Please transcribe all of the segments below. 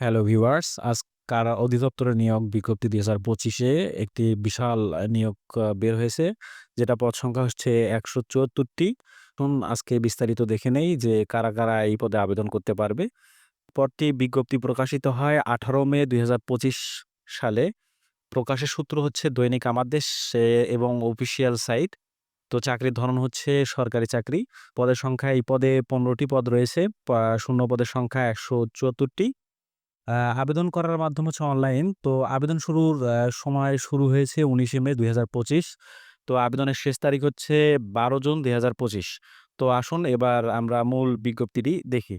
Hello viewers আজ কারা অধিদপ্তরের নিয়োগ বিজ্ঞপ্তি দুই হাজার পঁচিশে একটি বিশাল নিয়োগ বের হয়েছে, যেটা পদ সংখ্যা হচ্ছে একশো চুয়াত্তরটি। আজকে বিস্তারিত দেখে নেই যে কারা কারা এই পদে আবেদন করতে পারবে। পদটি বিজ্ঞপ্তি প্রকাশিত হয় আঠারো মে দুই হাজার পঁচিশ সালে। প্রকাশের সূত্র হচ্ছে দৈনিক আমার দেশ এবং অফিসিয়াল সাইট। তো চাকরির ধরন হচ্ছে সরকারি চাকরি। পদের সংখ্যা এই পদে পনেরোটি পদ রয়েছে শূন্য পদের সংখ্যা একশো চুয়াত্তরটি। আবেদন করার মাধ্যম হচ্ছে অনলাইন। তো আবেদন শুরুর সময় শুরু হয়েছে উনিশে মে দুই হাজার পঁচিশ। তো আবেদনের শেষ তারিখ হচ্ছে বারো জুন দুই হাজার পঁচিশ। তো আসুন এবার আমরা মূল বিজ্ঞপ্তিটি দেখি।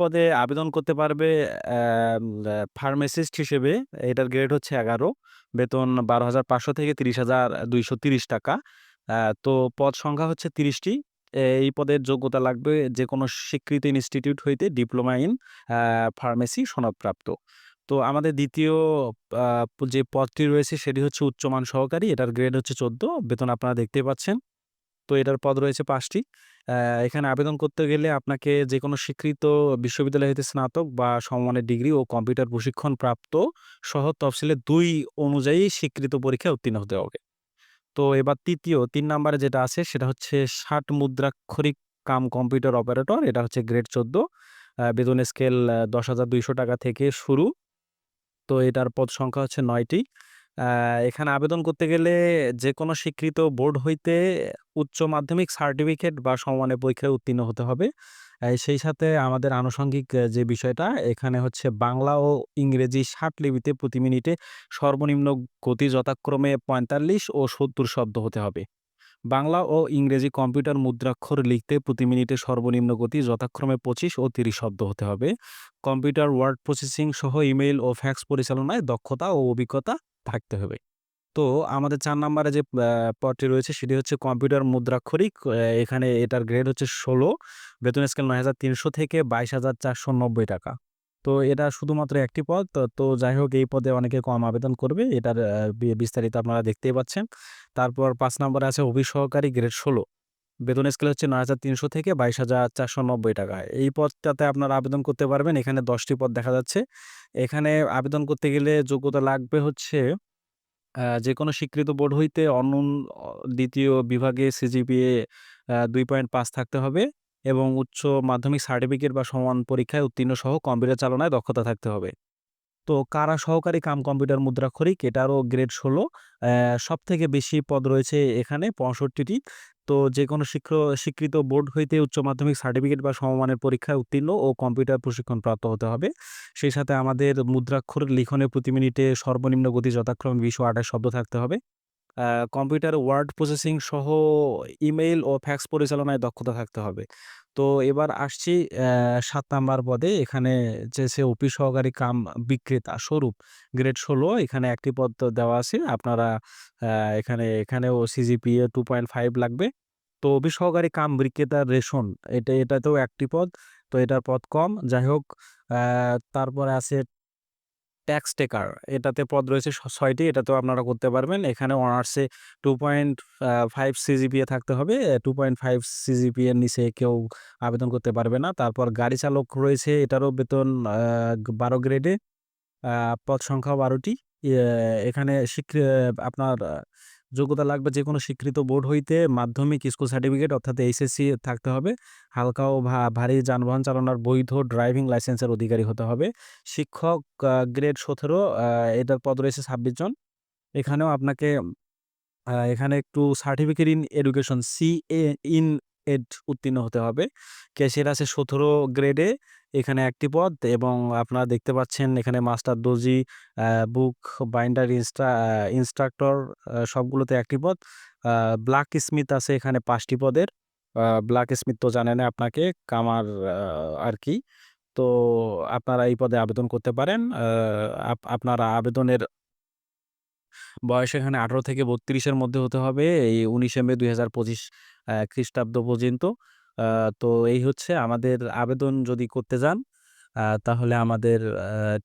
পদে আবেদন করতে পারবে ফার্মাসিস্ট হিসেবে এটার গ্রেড হচ্ছে এগারো। বেতন বারো হাজার পাঁচশো থেকে তিরিশ হাজার দুইশো তিরিশ টাকা। তো পদ সংখ্যা হচ্ছে তিরিশটি। এই পদের যোগ্যতা লাগবে যে কোনো স্বীকৃত ইনস্টিটিউট হইতে ডিপ্লোমা ইন ফার্মেসি সনদপ্রাপ্ত। তো আমাদের দ্বিতীয় যে পদটি রয়েছে সেটি হচ্ছে উচ্চমান সহকারী, এটার গ্রেড হচ্ছে চোদ্দ, বেতন আপনারা দেখতে পাচ্ছেন। তো এটার পদ রয়েছে পাঁচটি। এখানে আবেদন করতে গেলে আপনাকে যে কোনো স্বীকৃত বিশ্ববিদ্যালয় হইতে স্নাতক বা সমমানের ডিগ্রি ও কম্পিউটার প্রশিক্ষণ প্রাপ্ত সহ তফসিলের দুই অনুযায়ী স্বীকৃত পরীক্ষায় উত্তীর্ণ হতে হবে। তো এবার তৃতীয়, তিন নাম্বারে যেটা আছে সেটা হচ্ছে ষাট মুদ্রাক্ষরিক কাম কম্পিউটার অপারেটর, এটা হচ্ছে গ্রেড চোদ্দ। বেতন স্কেল দশ হাজার দুইশো টাকা থেকে শুরু। তো এটার পদ সংখ্যা হচ্ছে নয়টি। এখানে আবেদন করতে গেলে যে কোনো স্বীকৃত বোর্ড হইতে উচ্চ মাধ্যমিক সার্টিফিকেট বা সমমানের পরীক্ষায় উত্তীর্ণ হতে হবে। সেই সাথে আমাদের আনুষঙ্গিক যে বিষয়টা, এখানে হচ্ছে বাংলা ও ইংরেজি ষাট লিপিতে প্রতি মিনিটে সর্বনিম্ন গতি যথাক্রমে পঁয়তাল্লিশ ও সত্তর শব্দ হতে হবে। বাংলা ও ইংরেজি কম্পিউটার মুদ্রাক্ষর লিখতে প্রতি মিনিটে সর্বনিম্ন গতি যথাক্রমে পঁচিশ ও তিরিশ শব্দ হতে হবে। কম্পিউটার ওয়ার্ড প্রসেসিং সহ ইমেইল ও ফ্যাক্স পরিচালনায় দক্ষতা ও অভিজ্ঞতা থাকতে হবে। তো আমাদের চার নম্বরে যে পদটি রয়েছে সেটি হচ্ছে কম্পিউটার মুদ্রাক্ষরিক এখানে এটার গ্রেড হচ্ছে ষোলো, বেতন স্কেল নয় হাজার তিনশো থেকে বাইশ হাজার চারশো নব্বই টাকা। তো এটা শুধুমাত্র একটি পদ, তো যাই হোক এই পদে অনেকে কম আবেদন করবে, এটার বিস্তারিত আপনারা দেখতেই পাচ্ছেন। তারপর পাঁচ নম্বরে আছে অভিসহকারী গ্রেড ষোলো। বেতন স্কেল হচ্ছে নয় হাজার তিনশো থেকে বাইশ হাজার চারশো নব্বই টাকা। এই পদটাতে আপনারা আবেদন করতে পারবেন। এখানে দশটি পদ দেখা যাচ্ছে। এখানে আবেদন করতে গেলে যোগ্যতা লাগবে হচ্ছে যে কোনো স্বীকৃত বোর্ড হইতে অন্য দ্বিতীয় বিভাগে সিজিপিএ দুই পয়েন্ট পাঁচ থাকতে হবে এবং উচ্চ মাধ্যমিক সার্টিফিকেট বা সমান পরীক্ষায় উত্তীর্ণ সহ কম্পিউটার চালনায় দক্ষতা থাকতে হবে। তো কারা সহকারী কাম কম্পিউটার মুদ্রাক্ষরিক? এটারও গ্রেড ষোলো। সব থেকে বেশি পদ রয়েছে এখানে পঁয়ষট্টিটি। তো যে কোনো স্বীকৃত বোর্ড হইতে উচ্চ মাধ্যমিক সার্টিফিকেট বা সমমানের পরীক্ষায় উত্তীর্ণ ও কম্পিউটার প্রশিক্ষণ প্রাপ্ত হতে হবে। সেই সাথে আমাদের মুদ্রাক্ষর লিখনে প্রতি মিনিটে সর্বনিম্ন গতি যথাক্রমে বিশ ও আঠাশ শব্দ থাকতে হবে। কম্পিউটার, ওয়ার্ড প্রসেসিং সহ ইমেইল ও ফ্যাক্স পরিচালনায় দক্ষতা থাকতে হবে। তো এবার আসছি সাত নাম্বার পদে। এখানে যে সে অফিস সহকারী কাম বিক্রেতা স্বরূপ, গ্রেড ষোলো। এখানে একটি পদ দেওয়া আছে। আপনারা এখানে, এখানেও সিজিপিএ টু পয়েন্ট ফাইভ লাগবে। তো অফিস সহকারী কাম বিক্রেতার রেশন, এটা, এটাতেও একটি পদ। তো এটার পদ কম। যাই হোক তারপরে আছে ট্যাক্স টেকার এটাতে পদ রয়েছে ছয়টি, এটাতেও আপনারা করতে পারবেন। এখানে অনার্সে টু পয়েন্ট ফাইভ সিজিপিএ থাকতে হবে টু পয়েন্ট ফাইভ সিজিপিএর নিচে কেউ আবেদন করতে পারবে না। তারপর গাড়ি চালক রয়েছে, এটারও বেতন বারো গ্রেডে পদ সংখ্যা বারোটি। এখানে আপনার যোগ্যতা লাগবে যে কোনো স্বীকৃত বোর্ড হইতে মাধ্যমিক স্কুল সার্টিফিকেট অর্থাৎ এইচএসসি থাকতে হবে। হালকা ও ভারী যানবাহন চালানোর বৈধ ড্রাইভিং লাইসেন্সের অধিকারী হতে হবে। শিক্ষক গ্রেড সতেরো এটার পদ রয়েছে ছাব্বিশ জন। এখানেও আপনাকে এখানে একটু certificate in education, C A, in Ed উত্তীর্ণ হতে হবে। ক্যাশিয়ার আছে সতেরো গ্রেডে এখানে একটি পদ এবং আপনারা দেখতে পাচ্ছেন এখানে মাস্টার দর্জি বুক, বাইন্ডার, ইনস্ট্রা ইনস্ট্রাক্টর সবগুলোতে একটি পদ। ব্ল্যাক স্মিথ আছে এখানে পাঁচটি পদের। ব্ল্যাক স্মিথ তো জানেন আপনাকে, কামার আর কি। তো আপনারা এই পদে আবেদন করতে পারেন। আপ- আপনারা আবেদনের বয়স এখানে আঠারো থেকে বত্রিশের মধ্যে হতে হবে। এই উনিশে মে দুই হাজার পঁচিশ খ্রিস্টাব্দ পর্যন্ত। তো এই হচ্ছে আমাদের আবেদন যদি করতে যান তাহলে আমাদের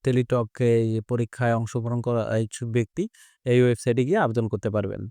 টেলিটক এই পরীক্ষায় অংশগ্রহণ করা ইচ্ছুক ব্যক্তি এই ওয়েবসাইটে গিয়ে আবেদন করতে পারবেন।